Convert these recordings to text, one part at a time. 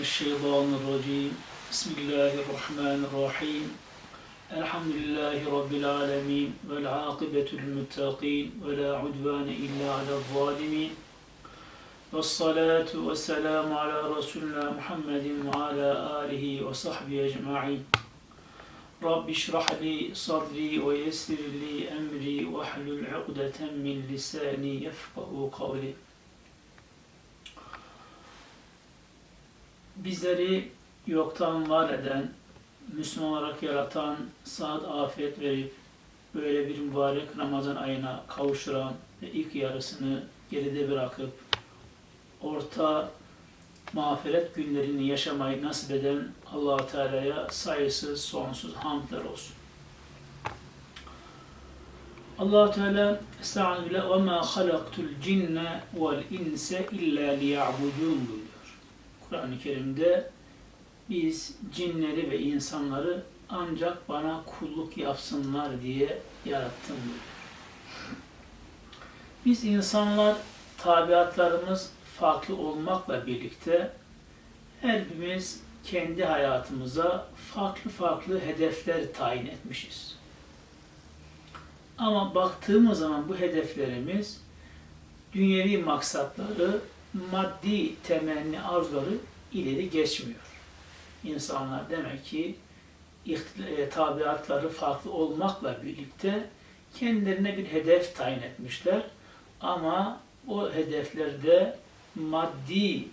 الشيطان الرجيم. بسم الله الرحمن الرحيم. الحمد لله رب العالمين والعاقبة للمتقين ولا عدوان إلا على الظالمين. والصلاة والسلام على رسولنا محمد وعلى آله وصحبه أجمعين. رب اشرح لي صدري ويسر لي أمري واحلل عقدة من لساني يفقه قولي. bizleri yoktan var eden, Müslüman olarak yaratan, saat afiyet verip böyle bir mübarek Ramazan ayına kavuşturan ve ilk yarısını geride bırakıp orta mağfiret günlerini yaşamayı nasip eden allah Teala'ya sayısız, sonsuz hamdler olsun. allah Teala Estağfirullah ve ma halaktul cinne vel inse illa liya'budun. Kur'an-ı Kerim'de biz cinleri ve insanları ancak bana kulluk yapsınlar diye yarattım. Biz insanlar tabiatlarımız farklı olmakla birlikte her birimiz kendi hayatımıza farklı farklı hedefler tayin etmişiz. Ama baktığımız zaman bu hedeflerimiz dünyevi maksatları, maddi temenni arzuları ileri geçmiyor. İnsanlar demek ki ihtil- tabiatları farklı olmakla birlikte kendilerine bir hedef tayin etmişler. Ama o hedeflerde maddi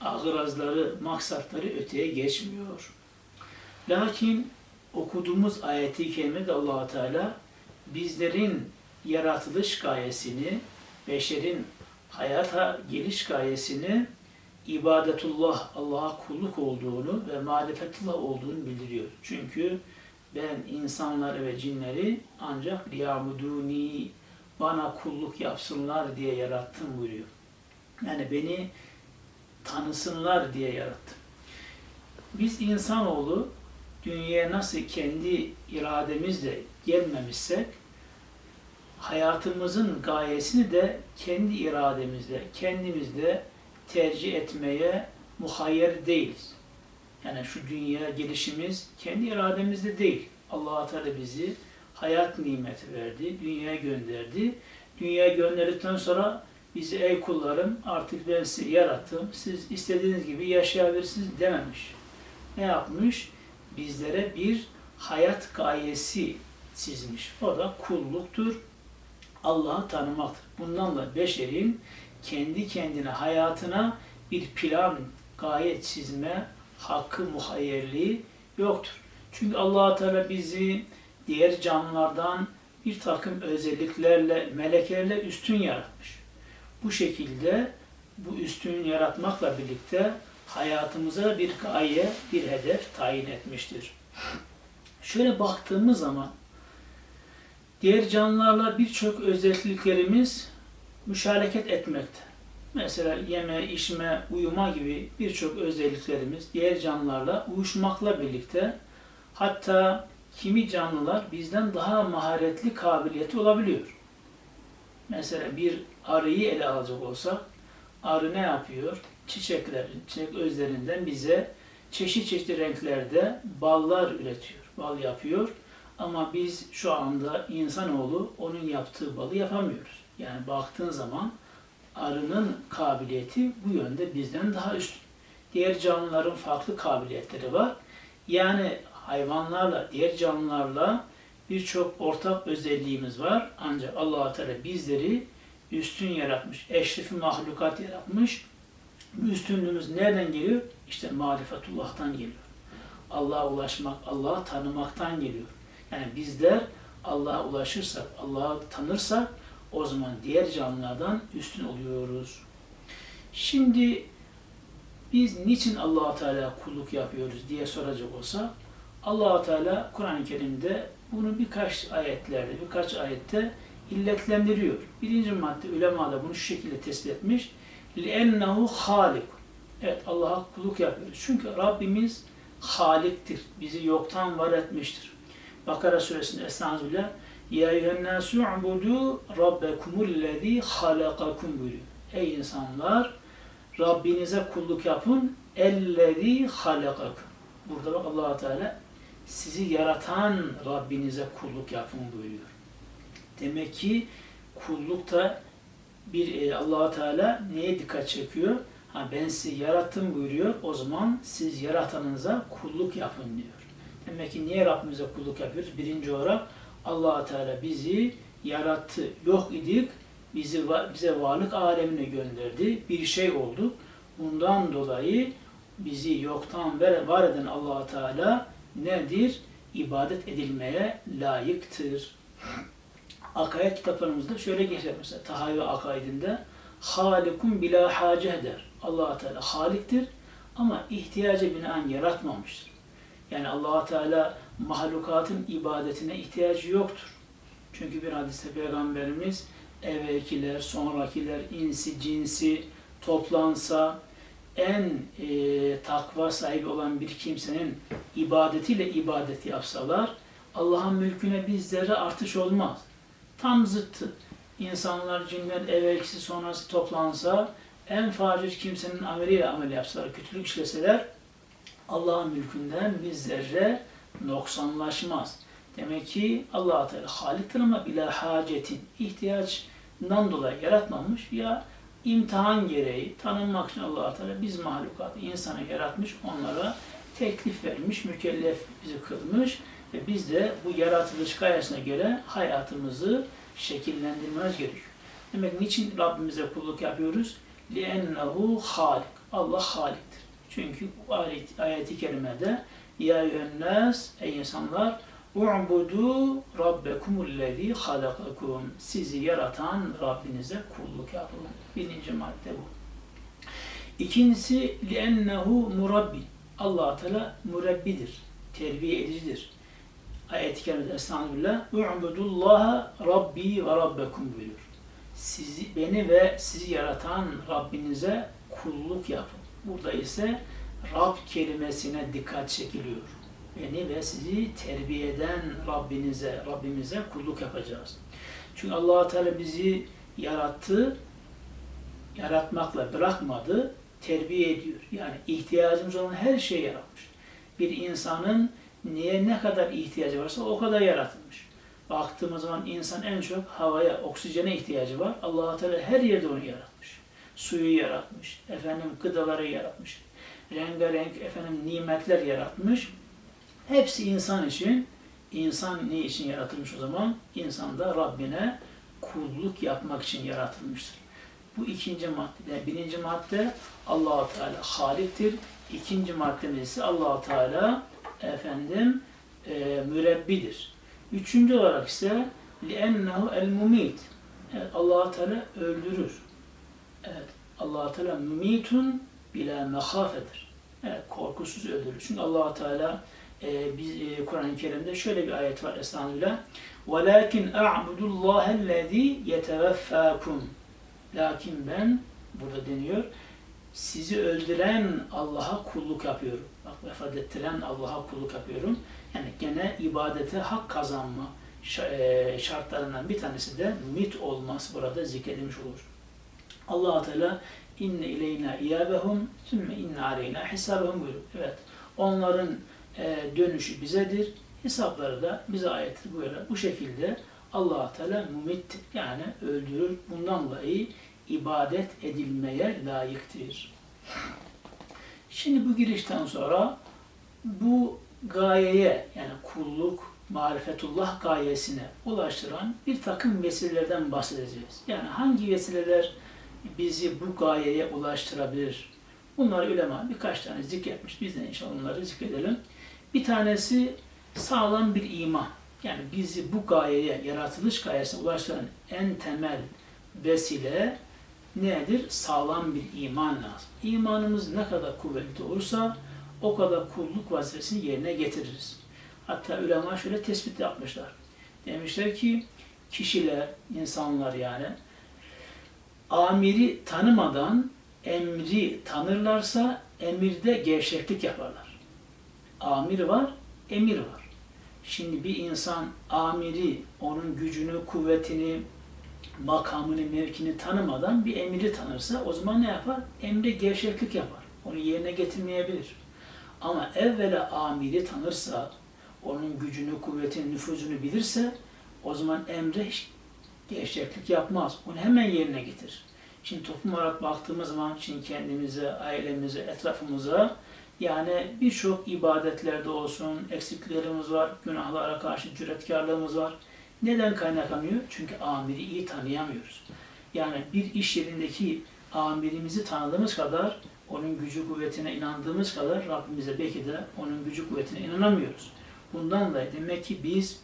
ağırazları, maksatları öteye geçmiyor. Lakin okuduğumuz ayeti kerimede allah Teala bizlerin yaratılış gayesini, beşerin hayata geliş gayesini ibadetullah, Allah'a kulluk olduğunu ve marifetullah olduğunu bildiriyor. Çünkü ben insanları ve cinleri ancak liyabuduni bana kulluk yapsınlar diye yarattım buyuruyor. Yani beni tanısınlar diye yarattım. Biz insanoğlu dünyaya nasıl kendi irademizle gelmemişsek hayatımızın gayesini de kendi irademizle, kendimizle tercih etmeye muhayyer değiliz. Yani şu dünyaya gelişimiz kendi irademizde değil. allah Teala bizi hayat nimeti verdi, dünyaya gönderdi. Dünyaya gönderdikten sonra bizi ey kullarım artık ben sizi yarattım, siz istediğiniz gibi yaşayabilirsiniz dememiş. Ne yapmış? Bizlere bir hayat gayesi çizmiş. O da kulluktur, Allah'ı tanımaktır. Bundan da beşerin kendi kendine hayatına bir plan, gaye çizme hakkı, muhayyerliği yoktur. Çünkü allah Teala bizi diğer canlılardan bir takım özelliklerle, melekelerle üstün yaratmış. Bu şekilde bu üstün yaratmakla birlikte hayatımıza bir gaye, bir hedef tayin etmiştir. Şöyle baktığımız zaman diğer canlılarla birçok özelliklerimiz müşareket etmekte. Mesela yeme, içme, uyuma gibi birçok özelliklerimiz diğer canlılarla uyuşmakla birlikte hatta kimi canlılar bizden daha maharetli kabiliyeti olabiliyor. Mesela bir arıyı ele alacak olsak, arı ne yapıyor? Çiçeklerin, çiçek özlerinden bize çeşit çeşit renklerde ballar üretiyor, bal yapıyor. Ama biz şu anda insanoğlu onun yaptığı balı yapamıyoruz. Yani baktığın zaman arının kabiliyeti bu yönde bizden daha üstün. Diğer canlıların farklı kabiliyetleri var. Yani hayvanlarla, diğer canlılarla birçok ortak özelliğimiz var. Ancak allah Teala bizleri üstün yaratmış, eşrefi mahlukat yaratmış. Üstünlüğümüz nereden geliyor? İşte marifetullah'tan geliyor. Allah'a ulaşmak, Allah'ı tanımaktan geliyor. Yani bizler Allah'a ulaşırsak, Allah'ı tanırsak o zaman diğer canlılardan üstün oluyoruz. Şimdi biz niçin allah Teala kulluk yapıyoruz diye soracak olsa allah Teala Kur'an-ı Kerim'de bunu birkaç ayetlerde, birkaç ayette illetlendiriyor. Birinci madde ulema da bunu şu şekilde tespit etmiş. لِأَنَّهُ خَالِقٌ Evet Allah'a kulluk yapıyoruz. Çünkü Rabbimiz Halik'tir. Bizi yoktan var etmiştir. Bakara suresinde Estağfirullah Ya eyyühennâsû ubudû rabbekumullezî halakakum buyuruyor. Ey insanlar Rabbinize kulluk yapın. Ellezî halakakum. Burada bak allah Teala sizi yaratan Rabbinize kulluk yapın buyuruyor. Demek ki kullukta bir e, allah Teala neye dikkat çekiyor? Ha, ben sizi yarattım buyuruyor. O zaman siz yaratanınıza kulluk yapın diyor. Demek ki niye Rabbimize kulluk yapıyoruz? Birinci olarak allah Teala bizi yarattı. Yok idik. Bizi bize varlık alemine gönderdi. Bir şey oldu. Bundan dolayı bizi yoktan var eden allah Teala nedir? İbadet edilmeye layıktır. Akaid kitaplarımızda şöyle geçer mesela Tahavi akaidinde Halikun bila hace der. allah Teala haliktir ama ihtiyacı binaen yaratmamıştır. Yani allah Teala mahlukatın ibadetine ihtiyacı yoktur. Çünkü bir hadiste Peygamberimiz evvelkiler, sonrakiler, insi, cinsi toplansa en e, takva sahibi olan bir kimsenin ibadetiyle ibadet yapsalar Allah'ın mülküne bir zerre artış olmaz. Tam zıttı. İnsanlar, cinler evvelkisi sonrası toplansa en facir kimsenin ameliyle amel yapsalar, kötülük işleseler Allah'ın mülkünden bir zerre noksanlaşmaz. Demek ki allah Teala haliktir ama bila hacetin, ihtiyaçtan dolayı yaratmamış ya imtihan gereği tanınmak için allah Teala biz mahlukatı, insanı yaratmış, onlara teklif vermiş, mükellef bizi kılmış ve biz de bu yaratılış gayesine göre hayatımızı şekillendirmemiz gerekiyor. Demek niçin Rabbimize kulluk yapıyoruz? لِأَنَّهُ halik. Allah haliktir. Çünkü bu ayet, ayeti kerimede Ya eyyühennâs, ey insanlar U'budu rabbekumullezî halakakum. Sizi yaratan Rabbinize kulluk yapın. Birinci madde bu. İkincisi li'ennehu murabbi. Allah Teala murabbidir. Terbiye edicidir. Ayet-i kerimede Estağfirullah. U'budullaha rabbi ve rabbekum buyuruyor. Sizi, beni ve sizi yaratan Rabbinize kulluk yapın. Burada ise Rab kelimesine dikkat çekiliyor beni ve sizi terbiye eden Rabbinize, Rabbimize kulluk yapacağız. Çünkü allah Teala bizi yarattı, yaratmakla bırakmadı, terbiye ediyor. Yani ihtiyacımız olan her şeyi yaratmış. Bir insanın niye ne kadar ihtiyacı varsa o kadar yaratılmış. Baktığımız zaman insan en çok havaya, oksijene ihtiyacı var. allah Teala her yerde onu yaratmış Suyu yaratmış, efendim gıdaları yaratmış, rengarenk efendim nimetler yaratmış Hepsi insan için. İnsan ne için yaratılmış o zaman? İnsan da Rabbine kulluk yapmak için yaratılmıştır. Bu ikinci madde. Birinci madde allah Teala haliktir. İkinci maddemiz ise allah Teala efendim e, mürebbidir. Üçüncü olarak ise لِأَنَّهُ el-mumit. Evet, allah Teala öldürür. Evet, allah Teala mümitun bila mehafedir. Evet, korkusuz öldürür. Çünkü allah Teala e, biz e, Kur'an-ı Kerim'de şöyle bir ayet var Estağfirullah. وَلَكِنْ اَعْبُدُ اللّٰهَ الَّذ۪ي يَتَوَفَّاكُمْ Lakin ben, burada deniyor, sizi öldüren Allah'a kulluk yapıyorum. Bak vefat ettiren Allah'a kulluk yapıyorum. Yani gene ibadete hak kazanma e, şartlarından bir tanesi de mit olması burada zikredilmiş olur. allah Teala inne ileyna iyabehum sümme inne aleyna hesabehum buyuruyor. Evet. Onların e, dönüşü bizedir. Hesapları da bize aittir. Böyle bu şekilde allah Teala mumit yani öldürür. Bundan dolayı ibadet edilmeye layıktır. Şimdi bu girişten sonra bu gayeye yani kulluk, marifetullah gayesine ulaştıran bir takım vesilelerden bahsedeceğiz. Yani hangi vesileler bizi bu gayeye ulaştırabilir? Bunları ulema birkaç tane zikretmiş. Biz de inşallah onları zikredelim. Bir tanesi sağlam bir iman. Yani bizi bu gayeye, yaratılış gayesine ulaştıran en temel vesile nedir? Sağlam bir iman lazım. İmanımız ne kadar kuvvetli olursa o kadar kulluk vazifesini yerine getiririz. Hatta ulema şöyle tespit yapmışlar. Demişler ki kişiler, insanlar yani amiri tanımadan emri tanırlarsa emirde gevşeklik yaparlar amir var, emir var. Şimdi bir insan amiri, onun gücünü, kuvvetini, makamını, mevkini tanımadan bir emiri tanırsa o zaman ne yapar? Emre gevşeklik yapar. Onu yerine getirmeyebilir. Ama evvela amiri tanırsa, onun gücünü, kuvvetini, nüfuzunu bilirse o zaman emre hiç gevşeklik yapmaz. Onu hemen yerine getir. Şimdi toplum olarak baktığımız zaman şimdi kendimize, ailemize, etrafımıza yani birçok ibadetlerde olsun eksikliklerimiz var, günahlara karşı cüretkarlığımız var. Neden kaynaklanıyor? Çünkü amiri iyi tanıyamıyoruz. Yani bir iş yerindeki amirimizi tanıdığımız kadar, onun gücü kuvvetine inandığımız kadar Rabbimize belki de onun gücü kuvvetine inanamıyoruz. Bundan dolayı demek ki biz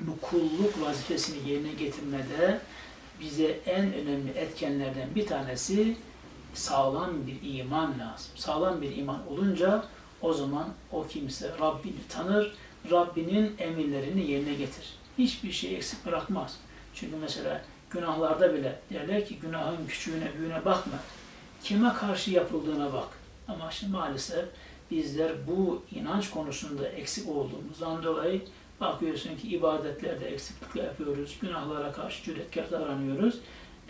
bu kulluk vazifesini yerine getirmede bize en önemli etkenlerden bir tanesi sağlam bir iman lazım. Sağlam bir iman olunca o zaman o kimse Rabbini tanır, Rabbinin emirlerini yerine getir. Hiçbir şey eksik bırakmaz. Çünkü mesela günahlarda bile derler ki günahın küçüğüne büyüğüne bakma. Kime karşı yapıldığına bak. Ama şimdi maalesef bizler bu inanç konusunda eksik olduğumuzdan dolayı bakıyorsun ki ibadetlerde eksiklikler yapıyoruz, günahlara karşı cüretkar davranıyoruz.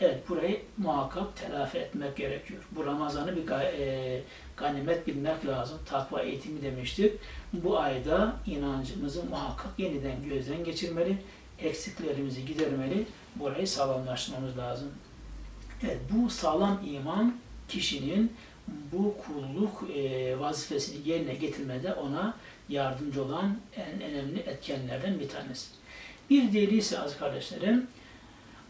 Evet, burayı muhakkak telafi etmek gerekiyor. Bu Ramazan'ı bir e, ganimet bilmek lazım. Takva eğitimi demiştik. Bu ayda inancımızı muhakkak yeniden gözden geçirmeli, eksiklerimizi gidermeli, burayı sağlamlaştırmamız lazım. Evet, bu sağlam iman kişinin bu kulluk e, vazifesini yerine getirmede ona yardımcı olan en önemli etkenlerden bir tanesi. Bir diğeri ise az kardeşlerim,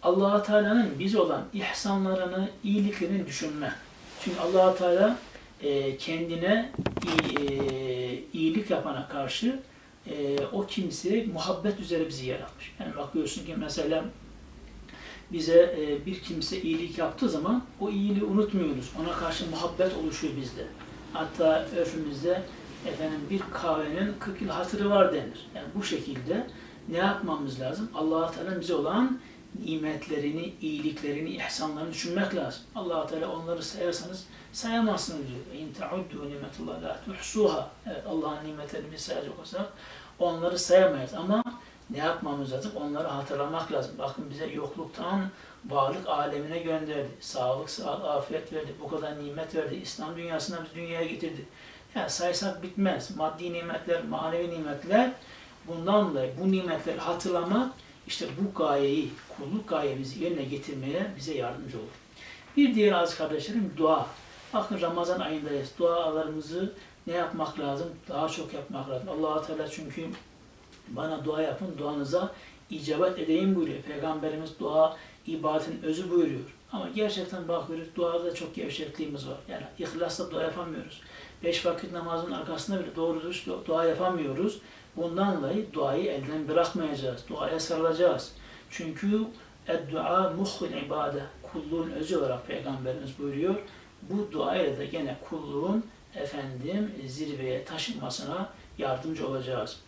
allah Teala'nın biz olan ihsanlarını, iyiliklerini düşünme. Çünkü allah Teala e, kendine iyi, e, iyilik yapana karşı e, o kimse muhabbet üzere bizi yaratmış. Yani bakıyorsun ki mesela bize e, bir kimse iyilik yaptığı zaman o iyiliği unutmuyoruz. Ona karşı muhabbet oluşuyor bizde. Hatta örfümüzde efendim bir kahvenin 40 yıl hatırı var denir. Yani bu şekilde ne yapmamız lazım? allah Teala bize olan nimetlerini, iyiliklerini, ihsanlarını düşünmek lazım. allah Teala onları sayarsanız sayamazsınız diyor. İn ta'uddu nimetullah la tuhsuha. Evet Allah'ın nimetlerini sayacak olsak onları sayamayız ama ne yapmamız lazım? Onları hatırlamak lazım. Bakın bize yokluktan varlık alemine gönderdi. Sağlık, sağlık, afiyet verdi. Bu kadar nimet verdi. İslam dünyasına biz dünyaya getirdi. Yani saysak bitmez. Maddi nimetler, manevi nimetler. Bundan dolayı bu nimetleri hatırlamak işte bu gayeyi, kulluk gayemizi yerine getirmeye bize yardımcı olur. Bir diğer aziz kardeşlerim dua. Bakın Ramazan ayındayız. Dualarımızı ne yapmak lazım? Daha çok yapmak lazım. allah Teala çünkü bana dua yapın, duanıza icabet edeyim buyuruyor. Peygamberimiz dua ibadetin özü buyuruyor. Ama gerçekten bakıyoruz duada çok gevşekliğimiz var. Yani ihlasla dua yapamıyoruz. Beş vakit namazın arkasında bile doğru dürüst dua yapamıyoruz. Bundan dolayı duayı elden bırakmayacağız. Duaya sarılacağız. Çünkü dua muhul ibade. Kulluğun özü olarak Peygamberimiz buyuruyor. Bu duayla da gene kulluğun efendim zirveye taşınmasına yardımcı olacağız.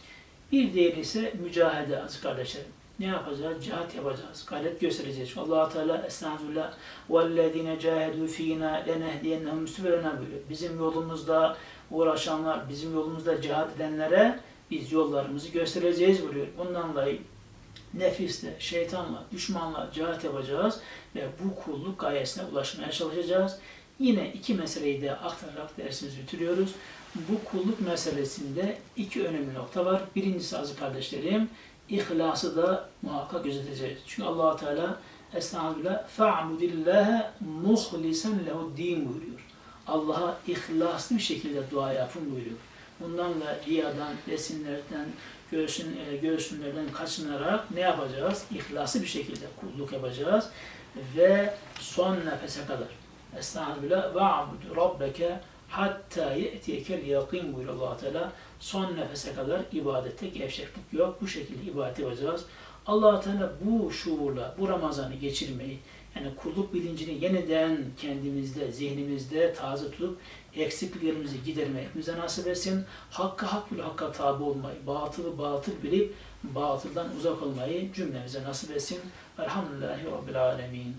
Bir diğeri ise mücahede aziz kardeşlerim. Ne yapacağız? Cihat yapacağız. Gayret göstereceğiz. Çünkü allah Teala Estağfirullah وَالَّذ۪ينَ جَاهَدُوا ف۪ينَا لَنَهْدِيَنَّهُمْ سُبُلَنَا buyuruyor. Bizim yolumuzda uğraşanlar, bizim yolumuzda cihat edenlere biz yollarımızı göstereceğiz buyuruyor. Bundan dolayı nefisle, şeytanla, düşmanla cihat yapacağız ve bu kulluk gayesine ulaşmaya çalışacağız. Yine iki meseleyi de aktararak dersimizi bitiriyoruz. Bu kulluk meselesinde iki önemli nokta var. Birincisi azı kardeşlerim, ihlası da muhakkak gözeteceğiz. Çünkü allah Teala Estağfirullah فَعْبُدِ اللّٰهَ مُخْلِسًا لَهُ din buyuruyor. Allah'a ihlaslı bir şekilde dua yapın buyuruyor. Bundan da riyadan, resimlerden, göğsün, e, göğsünlerden kaçınarak ne yapacağız? İhlaslı bir şekilde kulluk yapacağız ve son nefese kadar. Estaizu billah ve abud rabbeke hatta ye'tiyekel yakin buyuruyor allah Teala. Son nefese kadar ibadette gevşeklik yok. Bu şekilde ibadet yapacağız. allah Teala bu şuurla bu Ramazan'ı geçirmeyi, yani kulluk bilincini yeniden kendimizde, zihnimizde taze tutup eksikliklerimizi gidermeyi hepimize nasip etsin. Hakkı hak bil hakka tabi olmayı, batılı batıl bilip batıldan uzak olmayı cümlemize nasip etsin. Elhamdülillahi Rabbil Alemin.